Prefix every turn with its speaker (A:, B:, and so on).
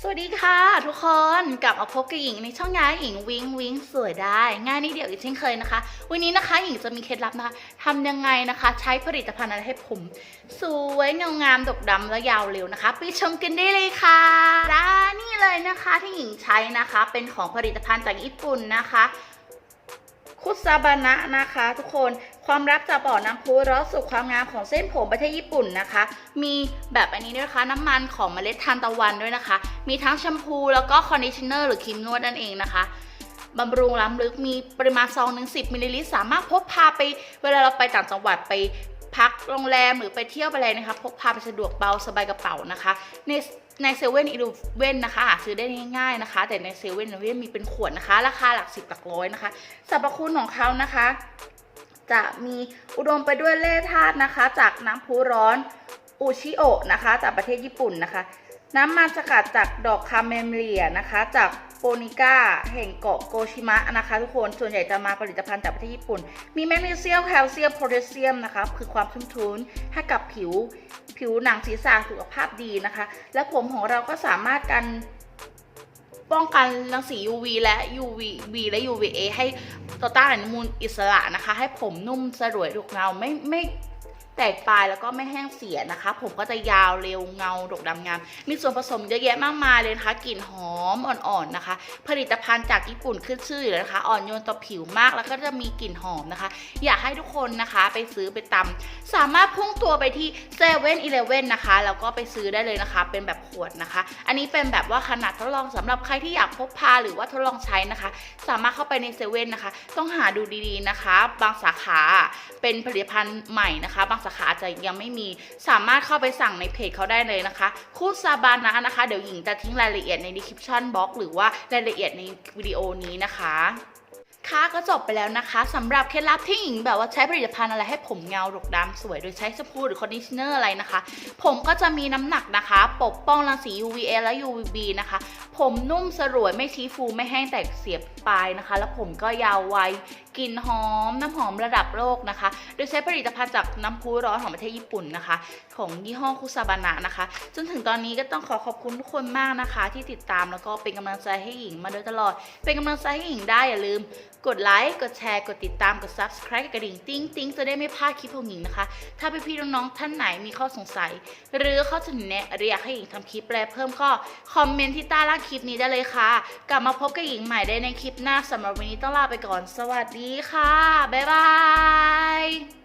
A: สวัสดีค่ะ ทุกคนกลับมาพบกับหญิงในช่องย้ายหญิงวิงวิงสวยได้ ง่ายนิดเดียวอีกเช่นเคยนะคะ วันนี้นะคะหญิงจะมีเคล็ดลับนะคะทำยังไงนะคะ ใช้ผลิตภัณฑ์อะไรให้ผม สวยเงางามดกดำและยาวเร็วนะคะไปชมกันได้เลยค่ะด้านนี่เลยนะคะที่หญิงใช้นะคะ เป็นของผลิตภัณฑ์จากญี่ปุ่นนะคะคุซาบานะนะคะ ทุกคน ความรักจากบ่อน้ำพุแล้วสู่ความงามของเส้นผมประเทศญี่ปุ่นนะคะ มีแบบอันนี้ด้วยนะคะ น้ำมันของเมล็ดทานตะวันด้วยนะคะ มีทั้งแชมพูแล้วก็คอนดิชเนอร์หรือครีมนวดนั่นเองนะคะบำรุงล้ำลึกมีปริมาณซองหนึ่งสิมิลลิลิตรสามารถพกพาไป เวลาเราไปต่างจังหวัดไปพักโรงแรมหรือไปเที่ยวไปอะไรนะคะพกพาไปสะดวกเบาสบายกระเป๋านะคะ ในในเซเว่นอีลูเว่นนะคะหาซื้อได้ง่ายๆนะคะ แต่ในเซเว่นอีลูเว่นมีเป็นขวดนะคะ ราคาหลักสิบหลักร้อยนะคะสรรพคุณของเขานะคะ จะมีอุดมไปด้วยแร่ธาตุนะคะ จากน้ำพุร้อนอุชิโอะนะคะ จากประเทศญี่ปุ่นนะคะ น้ำมันสกัดจากดอกคาเมเลียนะคะ จากโปนิก้าแห่งเกาะโกชิมะนะคะ ทุกคนส่วนใหญ่จะมาผลิตภัณฑ์จากประเทศญี่ปุ่น มีแมกนีเซียมแคลเซียมโพแทสเซียมนะคะ คือความชุ่มชื้นให้กับผิวผิวหนังศีรษะสุขภาพดีนะคะ และผมของเราก็สามารถกัน ป้องกันรังสี UV และ UVB และ UVA ให้ต่อต้านอนุมูลอิสระนะคะ ให้ผมนุ่มสลวยดกเงาไม่ไม่ แตกปลายแล้วก็ไม่แห้งเสียนะคะ ผมก็จะยาวเร็วเงาดกดำงาม มีส่วนผสมเยอะแยะมากมายเลยนะคะกลิ่นหอมอ่อนๆนะคะ ผลิตภัณฑ์จากญี่ปุ่นขึ้นชื่ออยู่แล้วนะคะ อ่อนโยนต่อผิวมากแล้วก็จะมีกลิ่นหอมนะคะ อยากให้ทุกคนนะคะไปซื้อไปตำสามารถพุ่งตัวไปที่เซเว่นอีเลฟเว่นนะคะแล้วก็ไปซื้อได้เลยนะคะ เป็นแบบขวดนะคะ อันนี้เป็นแบบว่าขนาดทดลองสำหรับใครที่อยากพกพาหรือว่าทดลองใช้นะคะ สามารถเข้าไปในเซเว่นนะคะ ต้องหาดูดีๆนะคะ บางสาขาเป็นผลิตภัณฑ์ใหม่นะคะบางสาขาอาจจะยังไม่มีสามารถเข้าไปสั่งในเพจเขาได้เลยนะคะ คูซาบานะนะคะ เดี๋ยวหญิงจะทิ้งรายละเอียดใน description box หรือว่ารายละเอียดในวิดีโอนี้นะคะค่ะก็จบไปแล้วนะคะสำหรับเคล็ดลับที่หญิงแบบว่าใช้ผลิตภัณฑ์อะไรให้ผมเงาดกดำสวย โดยใช้แชมพูหรือคอนดิชเนอร์อะไรนะคะ ผมก็จะมีน้ำหนักนะคะ ปกป้องรังสี UVA และ UVB นะคะ ผมนุ่มสลวยไม่ชี้ฟูไม่แห้งแตกเสียบปลายนะคะ แล้วผมก็ยาวไวกลิ่นหอม น้ำหอมระดับโลกนะคะ โดยใช้ผลิตภัณฑ์จากน้ำพุร้อนของประเทศญี่ปุ่นนะคะ ของยี่ห้อคุซาบานะนะคะ จนถึงตอนนี้ก็ต้องขอขอบคุณทุกคนมากนะคะ ที่ติดตามแล้วก็เป็นกำลังใจให้หญิงมาโดยตลอด เป็นกำลังใจให้หญิงได้อย่าลืม กดไลค์กดแชร์กดติดตามกด subscribe กระดิ่งติ้งติ้งจะได้ไม่พลาดคลิปของหญิงนะคะ ถ้าพี่ๆน้องๆท่านไหนมีข้อสงสัย หรือข้อเสนอแนะหรืออยกให้หญิงทำคลิปแปลเพิ่มก็คอมเมนต์ที่ใต้ล่างคลิปนี้ได้เลยค่ะ กลับมาพบกับหญิงใหม่ได้ในคลิปลิปหน้าสำหรับวันนี้ต้องลาไปก่อน สวัสดีค่ะ บ๊ายบาย